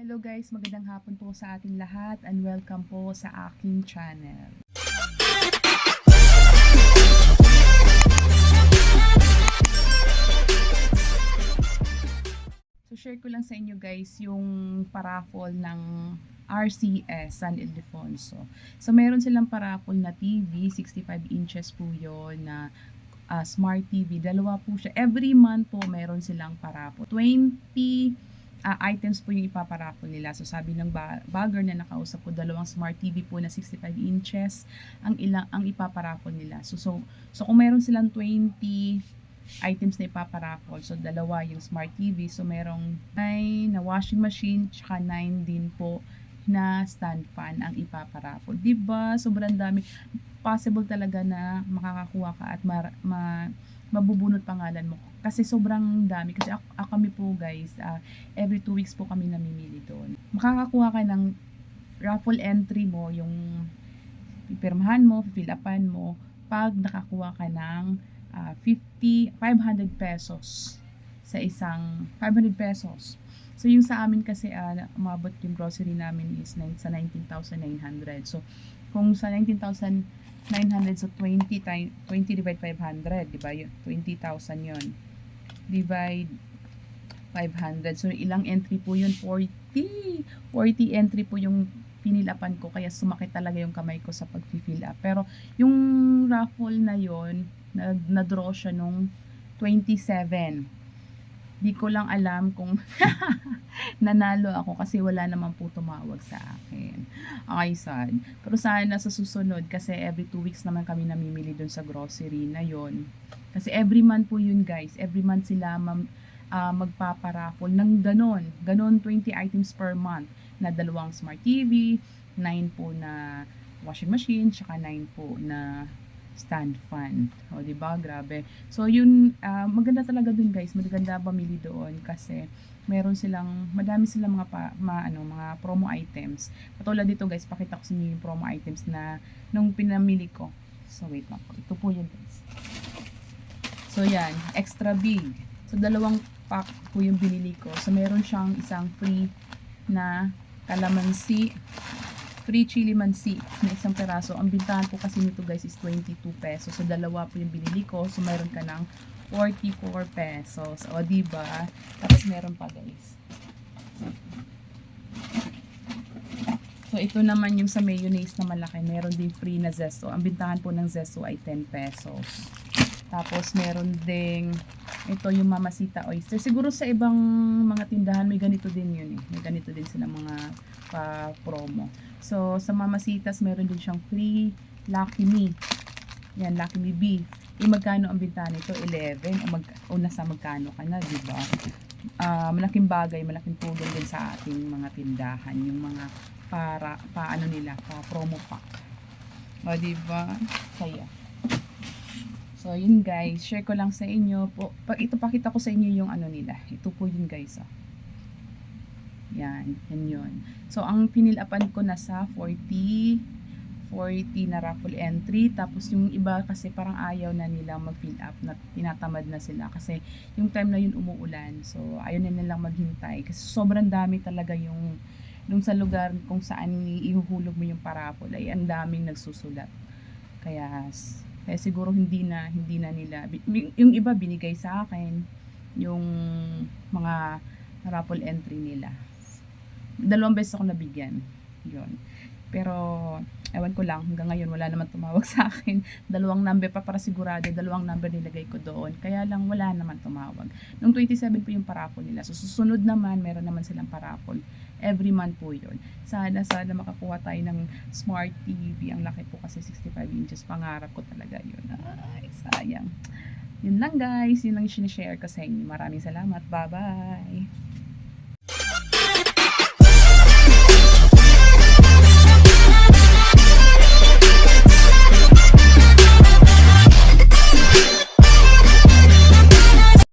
Hello guys, magandang hapon po sa ating lahat and welcome po sa aking channel. So share ko lang sa inyo guys yung paraffol ng RCS San Ildefonso. So meron silang paraffol na TV, 65 inches po yon na ah, smart TV. Dalawa po siya. Every month po meron silang paraffol. 20 ah, items po yung ipaparaffle nila. So sabi ng ba- bagger na nakausap ko, dalawang smart TV po na 65 inches ang ilang ang ipaparaffle nila. So so so kung meron silang 20 items na ipaparaffle, so dalawa yung smart TV, so merong 9 na washing machine, tsaka 9 din po na stand fan ang ipaparaffle. 'Di ba? Sobrang dami possible talaga na makakakuha ka at mar- ma- mabubunot pangalan mo. Kasi sobrang dami. Kasi ako, ako kami po guys, ah, every two weeks po kami namimili doon. Makakakuha ka ng raffle entry mo, yung pipirmahan mo, fill upan mo, pag nakakuha ka ng ah, 50, 500 pesos sa isang 500 pesos. So yung sa amin kasi uh, umabot yung grocery namin is sa 19,900. So kung sa 19,900 so 20 time 20 divide 500, di ba? Yun, 20,000 yun. Divide 500. So ilang entry po yun? 40. 40 entry po yung pinilapan ko kaya sumakit talaga yung kamay ko sa pag-fill up. Pero yung raffle na yon na, na-draw siya nung 27. Di ko lang alam kung nanalo ako kasi wala naman po tumawag sa akin. Okay, sad. Pero sana sa susunod kasi every two weeks naman kami namimili dun sa grocery na yon. Kasi every month po yun guys. Every month sila mam, ah, magpaparaffle ng ganon. Ganon 20 items per month na dalawang smart TV, 9 po na washing machine, tsaka 9 po na stand fan. O, di ba? Grabe. So, yun, ah, maganda talaga dun guys. Maganda bumili doon kasi meron silang, madami silang mga, pa, ma, ano, mga promo items. Katulad dito guys, pakita ko sa inyo yung promo items na nung pinamili ko. So, wait lang po. Ito po yun guys. So, yan. Extra big. So, dalawang pack po yung binili ko. So, meron siyang isang free na calamansi free chili mansi na isang peraso. Ang bintahan po kasi nito guys is 22 pesos. So, dalawa po yung binili ko. So, mayroon ka ng 44 pesos. O, diba? Tapos, meron pa guys. So, ito naman yung sa mayonnaise na malaki. Meron din free na zesto. Ang bintahan po ng zesto ay 10 pesos. Tapos, meron ding ito yung mamasita oyster. Siguro sa ibang mga tindahan may ganito din yun eh. May ganito din sila mga pa-promo. So, sa mamasitas meron din siyang free Lucky Me. Yan, Lucky Me beef. Eh, magkano ang bintahan nito? 11. O, mag, o nasa magkano ka na, di ba? Ah, malaking bagay, malaking tulong din sa ating mga tindahan. Yung mga para, paano nila, pa promo pack. O, di ba? Kaya. So, yun guys, share ko lang sa inyo. Po, pag ito pakita ko sa inyo yung ano nila. Ito po yun guys. Oh. Yan, yan yun. So, ang pinilapan ko na sa 40, 40 na raffle entry. Tapos yung iba kasi parang ayaw na nila mag-fill up. Na, tinatamad na sila. Kasi yung time na yun umuulan. So, ayaw na nilang maghintay. Kasi sobrang dami talaga yung nung sa lugar kung saan ihuhulog mo yung paraffle ay ang daming nagsusulat. Kaya kaya siguro hindi na hindi na nila yung iba binigay sa akin yung mga raffle entry nila. Dalawang beses ako nabigyan. Yun. Pero ewan ko lang hanggang ngayon wala naman tumawag sa akin. Dalawang number pa para sigurado, dalawang number nilagay ko doon. Kaya lang wala naman tumawag. Nung 27 po yung paraffle nila. So susunod naman meron naman silang paraffle. Every month po yun. Sana, sana makakuha tayo ng smart TV. Ang laki po kasi 65 inches. Pangarap ko talaga yun. Ay, sayang. Yun lang guys. Yun lang sinishare ko sa inyo. Maraming salamat. Bye-bye.